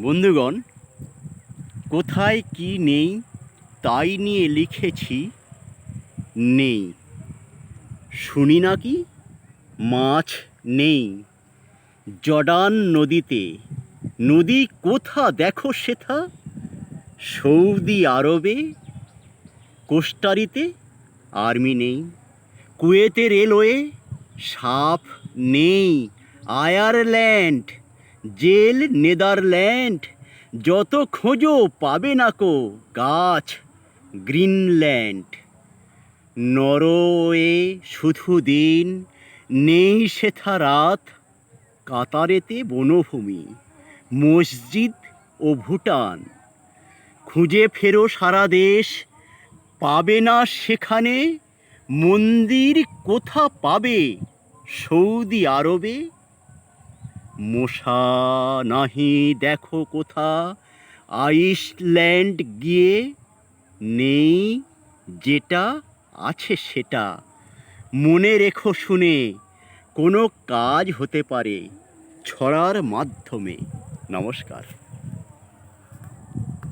বন্ধুগণ, কোথায় কি নেই তাই নিয়ে লিখেছি নেই। শুনি নাকি মাছ নেই। জর্ডান নদীতে, নদী কোথা দেখো সেথা? সৌদি আরবে, কোস্টারিতে আর্মি নেই। কুয়েতে রেলওয়ে সাপ নেই। আয়ারল্যান্ড জেল নেদারল্যান্ড, যত খোঁজো পাবে না কো গাছ, গ্রিনল্যান্ড। নরওয়ে শুধু দিন, নেই সেথা রাত, কাতারেতে বনভূমি, মসজিদ ও ভুটান। খুঁজে ফেরো সারা দেশ, পাবে না সেখানে, মন্দির কোথা পাবে, সৌদি আরবে মশা নাহি দেখো কোথা। আইসল্যান্ড গিয়ে নেই যেটা আছে সেটা। মনে রেখো শুনে, কোনো কাজ হতে পারে ছড়ার মাধ্যমে। নমস্কার।